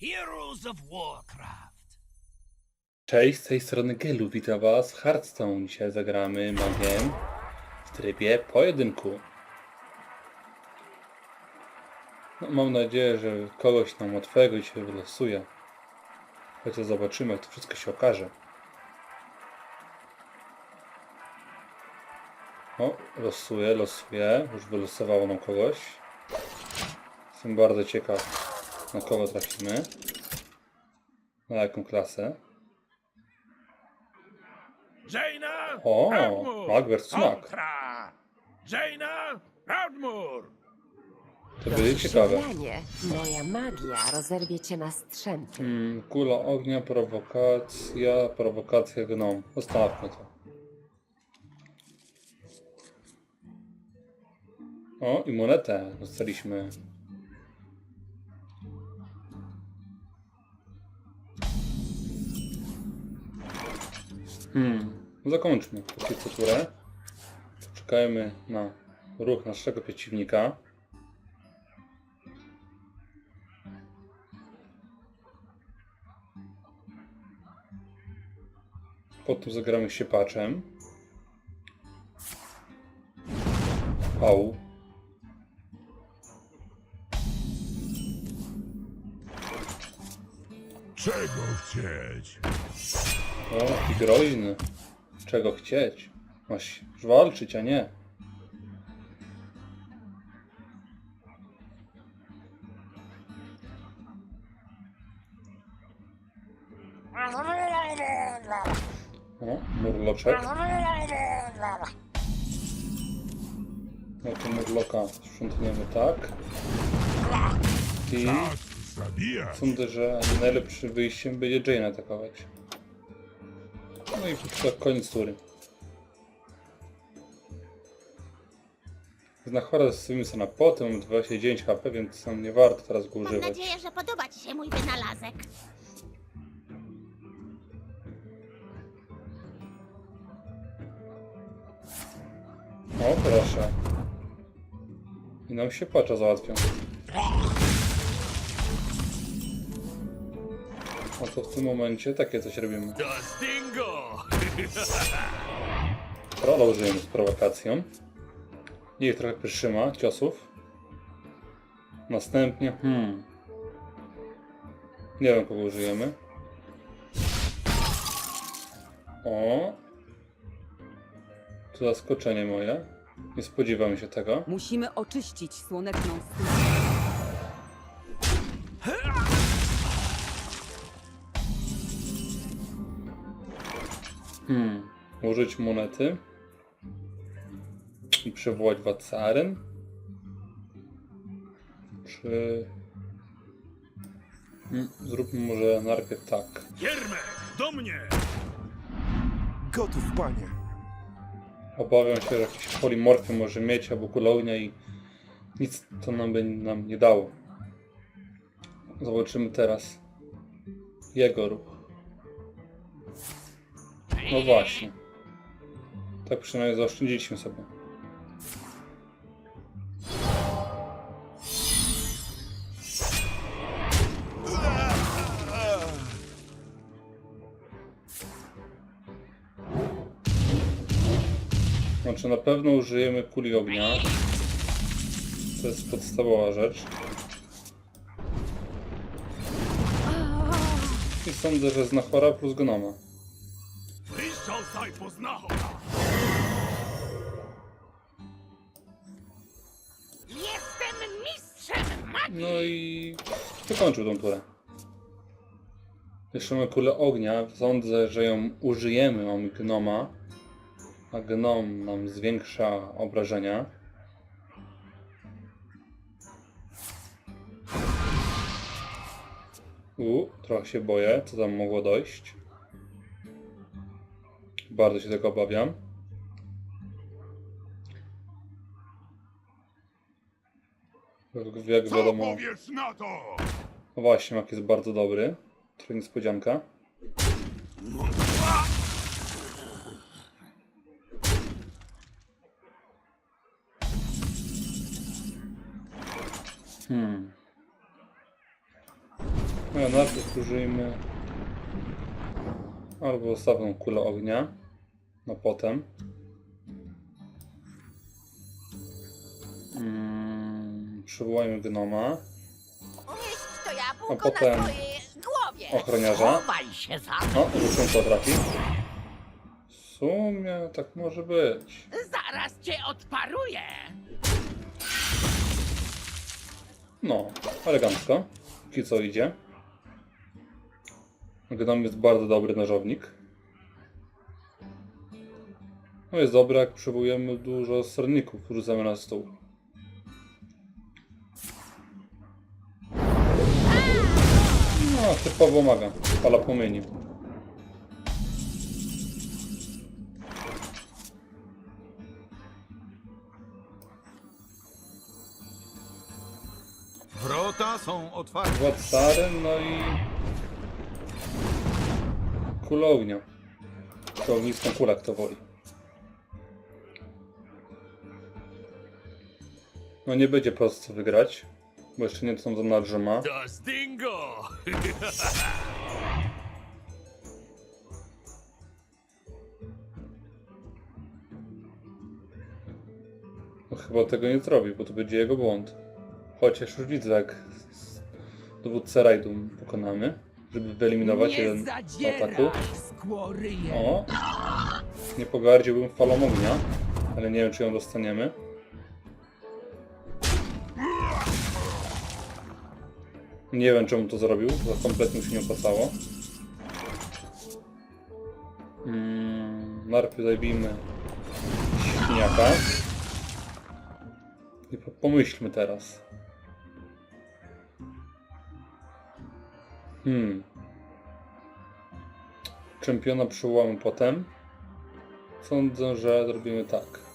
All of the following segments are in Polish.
Heroes of Warcraft. Cześć, z tej strony Gelu, witam was. Hearthstone dzisiaj zagramy magiem w trybie pojedynku. No, mam nadzieję, że kogoś nam łatwego dzisiaj wylosuje. Chociaż zobaczymy, jak to wszystko się okaże. O, losuje, losuje. Już wylosowało nam kogoś. Jestem bardzo ciekaw, na kogo trafimy. Na jaką klasę. Jaina O, versus Mag. kontra Jaina. To będzie ciekawe. Zielanie, moja magia rozerwie cię na strzępy. Hmm, kula ognia, prowokacja, prowokacja gnom. Zostawmy to. O, i monetę dostaliśmy. Hmm, zakończmy póki co turę. Poczekajmy na ruch naszego przeciwnika. Potem zagramy się patchem. Au. Czego chcieć? O, i groźny. Czego chcieć? Masz walczyć, a nie. O, murloczek. No to murloka sprzątniemy tak. I zabijać. sądzę, że najlepszym wyjściem będzie Jane atakować. No i to koniec tury. Znachora zostawimy sobie na potem, mam 29 HP, więc nam nie warto teraz go Mam używać. nadzieję, że podoba Ci się mój wynalazek. O, proszę. I nam się pacza załatwią. A to w tym momencie takie coś robimy. Dustingo! Użyjemy z prowokacją. Niech trochę przytrzyma ciosów. Następnie, hmm. Nie wiem kogo użyjemy. O. To zaskoczenie moje. Nie spodziewam się tego. Musimy oczyścić słoneczną stronę. Hmm. Użyć monety. I przywołać Wacaren. Czy... Hmm, Zróbmy może najpierw tak. Giermek, do mnie! Gotów, panie. Obawiam się, że jakieś polimorfy może mieć albo kulognia i nic to nam by nam nie dało. Zobaczymy teraz jego ruch. No właśnie. Tak przynajmniej zaoszczędziliśmy sobie. Znaczy na pewno użyjemy kuli ognia. To jest podstawowa rzecz. I sądzę, że znachora plus gnoma. Jestem mistrzem magii! No i wykończył tą turę. Jeszcze mamy kulę ognia. Sądzę, że ją użyjemy. Mamy gnoma. A gnom nam zwiększa obrażenia. U, trochę się boję, co tam mogło dojść. Bardzo się tego obawiam. Jak, jak wiadomo, no właśnie, mak jest bardzo dobry. Trochę niespodzianka. Hmm. No, najpierw użyjmy albo ostatnią kulę ognia, no potem. Mm, przywołajmy gnoma, to a jabłko potem na twojej głowie. ochroniarza. Chowaj się za O, rzucę to trafi. W sumie tak może być. Zaraz cię odparuję. No, elegancko. Póki co idzie. Gnom jest bardzo dobry nożownik. No jest dobre, jak przywołujemy dużo stronników, rzucamy na stół. No, typowo maga. Fala płomieni. Wrota są otwarte. Władcary, no i... Kula ognia. To ogniską kula, kto woli. No nie będzie prosto wygrać, bo jeszcze nie są do nadrzyma. Das Dingo! No chyba tego nie zrobi, bo to będzie jego błąd. Chociaż już widzę, jak dowódcę rajdu pokonamy, żeby wyeliminować jeden z ataku. O! Nie pogardziłbym falą ognia, ale nie wiem, czy ją dostaniemy. Nie wiem, czemu to zrobił, to kompletnie się nie opłacało. Mm, najpierw zajmijmy świniaka. I po- pomyślmy teraz. Hmm. Czempiona przywołamy potem. Sądzę, że zrobimy tak.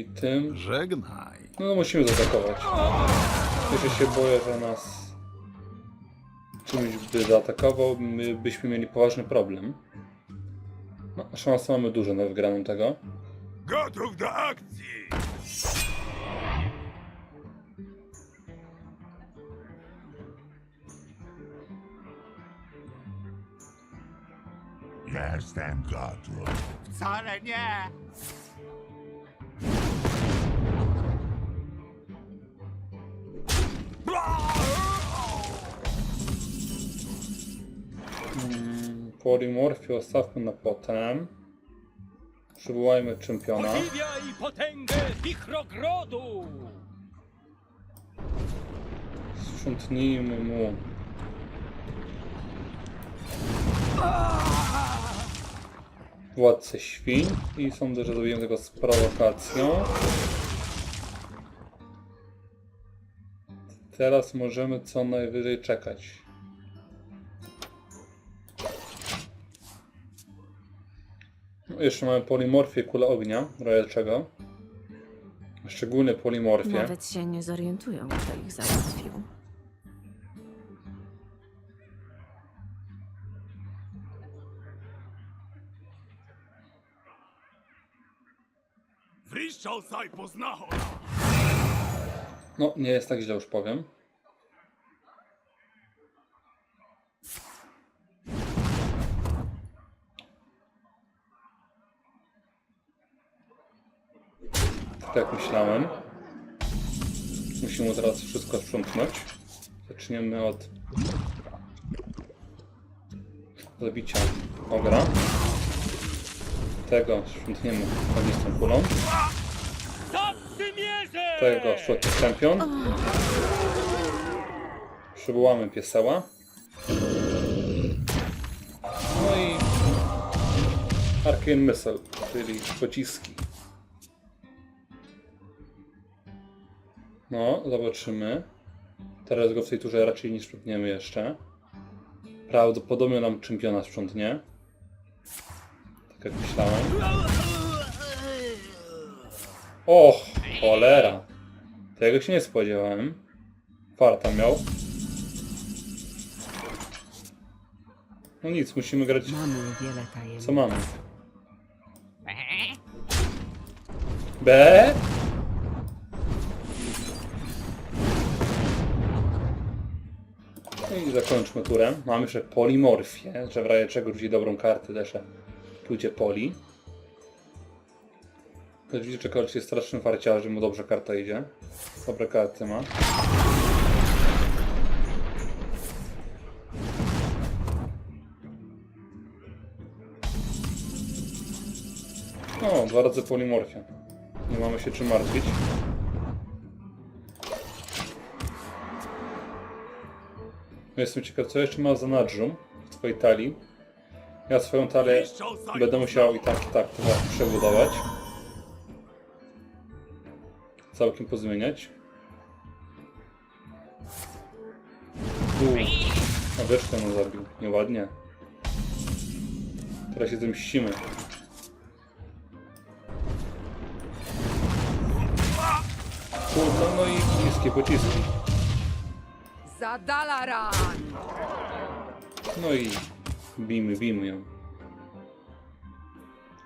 I tym... Żegnaj. No musimy zaatakować. Jeszcze się boję, że nas czymś by zaatakował, my byśmy mieli poważny problem. No, szanse mamy duże na wygraną tego. Gotów do akcji! Jestem gotów. Wcale nie. Polimorfię ostawmy na potem. Przywołajmy czempiona. Podziwiaj potęgę wichrogrodu! Sprzątnijmy mu. Władcę świń i sądzę, że zrobimy tego z prowokacją. Teraz możemy co najwyżej czekać. Jeszcze mamy polimorfię kula ognia, roję czego. Szczególnie polimorfię. Nawet się nie zorientują, kto ich załatwił. Wryszczał saj poznacho! No, nie jest tak źle, już powiem. Tak jak myślałem. Musimy teraz wszystko sprzątnąć. Zaczniemy od zabicia ogra. Tego sprzątniemy ognistą kulą. Tego szlotny czempion. Przywołamy pieseła. No i Arcane Missile, czyli pociski. No, zobaczymy. Teraz go w tej turze raczej nie sprzątniemy jeszcze. Prawdopodobnie nam czempiona sprzątnie. Tak jak myślałem. Och, cholera. Tego się nie spodziewałem. Farta miał. No nic, musimy grać. Mamy wiele tajemnic. Co mamy? B. i zakończmy turę. Mamy jeszcze polimorfię, że w razie czego rzuci dobrą kartę też pójdzie poli. Też widzę, że jest strasznym farciarzem, mu dobrze karta idzie. Dobre karty ma. O, dwa razy polimorfia. Nie mamy się czym martwić. Jestem ciekaw, co jeszcze ma za nadrzum w swojej talii. Ja swoją talię będę musiał i tak, i tak trochę przebudować. Całkiem pozmieniać. Uuu, a wiesz, kto ją zabił. Nieładnie. Teraz się zemścimy. Kurde, no i niskie pociski. Za Dalaran! No i bijmy, bijmy ją.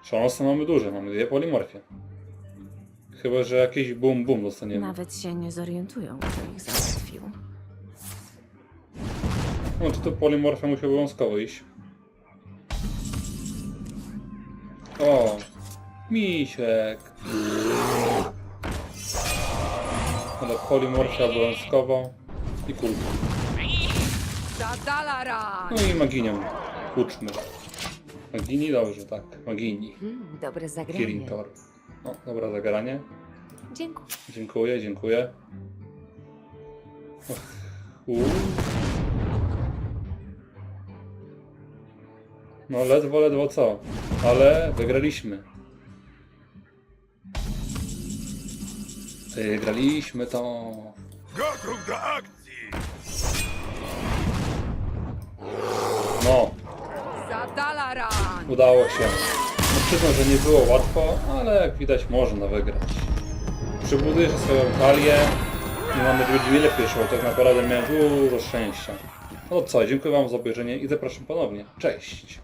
Szanse mamy duże, mamy dwie polimorfie. Chyba, że jakieś bum bum dostaniemy. Nawet się nie zorientują, kto ich załatwił. No czy to polimorfia musi obowiązkowo iść? O! Misiek! Ale polimorfia obowiązkowo i Dalaran! No i maginią. Uczmy. Magini? Dobrze, tak. Magini. Mm, dobre zagranie. Kirintor. No, dobra zagranie. Dziękuję. Dziękuję, dziękuję. Uuu. No ledwo, ledwo co. Ale wygraliśmy. Wygraliśmy to. Gotów do akcji! No, Za Dalaran! udało się. No, przyznam, że nie było łatwo, ale jak widać można wygrać. Przybuduję sobie swoją talię i mamy dwie lepiej szło, tak naprawdę miałem dużo szczęścia. No co, dziękuję Wam za obejrzenie i zapraszam ponownie. Cześć!